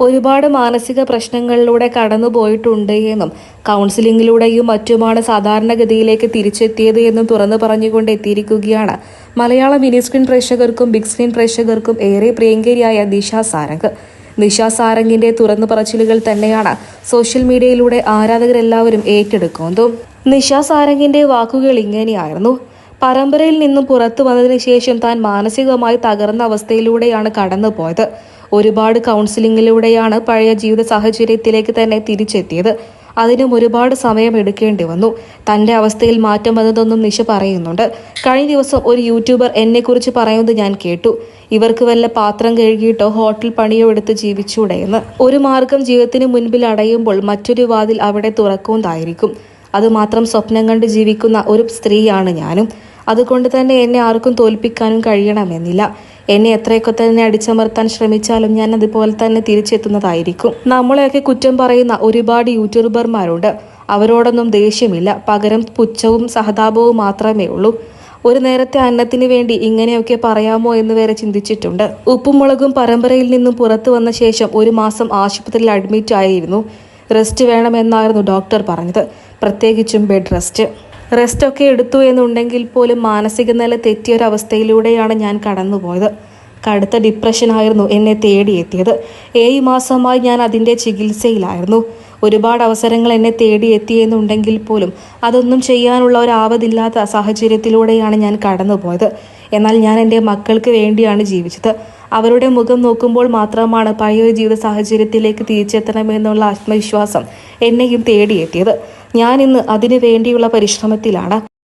ഒരുപാട് മാനസിക പ്രശ്നങ്ങളിലൂടെ കടന്നുപോയിട്ടുണ്ട് എന്നും കൗൺസിലിങ്ങിലൂടെയും മറ്റുമാണ് സാധാരണഗതിയിലേക്ക് തിരിച്ചെത്തിയത് എന്നും തുറന്നു പറഞ്ഞുകൊണ്ട് എത്തിയിരിക്കുകയാണ്. മലയാള മിനി സ്ക്രീൻ പ്രേക്ഷകർക്കും ബിഗ് സ്ക്രീൻ പ്രേക്ഷകർക്കും ഏറെ പ്രിയങ്കരിയായ ദിശ സാരംഗ്. നിഷ സാരംഗിന്റെ തുറന്നു പറച്ചിലുകൾ തന്നെയാണ് സോഷ്യൽ മീഡിയയിലൂടെ ആരാധകരെല്ലാവരും ഏറ്റെടുക്കുന്നതും. നിഷ സാരംഗിന്റെ വാക്കുകൾ ഇങ്ങനെയായിരുന്നു. പരമ്പരയിൽ നിന്നും പുറത്തു വന്നതിന് ശേഷം താൻ മാനസികമായി തകർന്ന അവസ്ഥയിലൂടെയാണ് കടന്നുപോയത്. ഒരുപാട് കൗൺസിലിങ്ങിലൂടെയാണ് പഴയ ജീവിത സാഹചര്യത്തിലേക്ക് തന്നെ തിരിച്ചെത്തിയത്. അതിനും ഒരുപാട് സമയം എടുക്കേണ്ടി വന്നു. തന്റെ അവസ്ഥയിൽ മാറ്റം വന്നതൊന്നും നിഷ പറയുന്നുണ്ട്. കഴിഞ്ഞ ദിവസം ഒരു യൂട്യൂബർ എന്നെക്കുറിച്ച് പറയുന്നത് ഞാൻ കേട്ടു. ഇവർക്ക് വല്ല പാത്രം കഴുകിയിട്ടോ ഹോട്ടൽ പണിയോ എടുത്ത് ജീവിച്ചൂടെ എന്ന് ഒരു മാർഗം ജീവിതത്തിന് മുൻപിൽ അടയുമ്പോൾ മറ്റൊരു വാതിൽ അവിടെ തുറക്കുന്നതായിരിക്കും. അതുമാത്രം സ്വപ്നം കണ്ട് ജീവിക്കുന്ന ഒരു സ്ത്രീയാണ് ഞാനും. അതുകൊണ്ട് തന്നെ എന്നെ ആർക്കും തോൽപ്പിക്കാനും കഴിയണമെന്നില്ല. എന്നെ എത്രയൊക്കെ തന്നെ അടിച്ചമർത്താൻ ശ്രമിച്ചാലും ഞാൻ അതുപോലെ തന്നെ തിരിച്ചെത്തുന്നതായിരിക്കും. നമ്മളെയൊക്കെ കുറ്റം പറയുന്ന ഒരുപാട് യൂട്യൂബർമാരുണ്ട്. അവരോടൊന്നും ദേഷ്യമില്ല. പകരം പുച്ഛവും സഹതാപവും മാത്രമേ ഉള്ളൂ. ഒരു നേരത്തെ അന്നത്തിന് വേണ്ടി ഇങ്ങനെയൊക്കെ പറയാമോ എന്ന് വരെ ചിന്തിച്ചിട്ടുണ്ട്. ഉപ്പും മുളകും പരമ്പരയിൽ നിന്നും പുറത്തു വന്ന ശേഷം ഒരു മാസം ആശുപത്രിയിൽ അഡ്മിറ്റ് ആയിരുന്നു റെസ്റ്റ് വേണമെന്നായിരുന്നു ഡോക്ടർ പറഞ്ഞത്. പ്രത്യേകിച്ചും ബെഡ് റെസ്റ്റ്. റെസ്റ്റ് ഒക്കെ എടുത്തു എന്നുണ്ടെങ്കിൽ പോലും മാനസിക നില തെറ്റിയ ഒരു അവസ്ഥയിലൂടെയാണ് ഞാൻ കടന്നുപോയത്. കടുത്ത ഡിപ്രഷനായിരുന്നു എന്നെ തേടിയെത്തിയത്. ഏഴ് മാസമായി ഞാൻ അതിന്റെ ചികിത്സയിലായിരുന്നു. ഒരുപാട് അവസരങ്ങൾ എന്നെ തേടിയെത്തിയെന്നുണ്ടെങ്കിൽ പോലും അതൊന്നും ചെയ്യാനുള്ള ഒരു ആവതില്ലാത്ത സാഹചര്യത്തിലൂടെയാണ് ഞാൻ കടന്നുപോയത്. എന്നാൽ ഞാൻ എന്റെ മക്കൾക്ക് വേണ്ടിയാണ് ജീവിച്ചത്. അവരുടെ മുഖം നോക്കുമ്പോൾ മാത്രമാണ് പഴയ ജീവിത സാഹചര്യത്തിലേക്ക് തിരിച്ചെത്തണമെന്നുള്ള ആത്മവിശ്വാസം എന്നെയും തേടിയെത്തിയത്. ഞാൻ ഇന്ന് അതിനു വേണ്ടിയുള്ള പരിശ്രമത്തിലാണ്.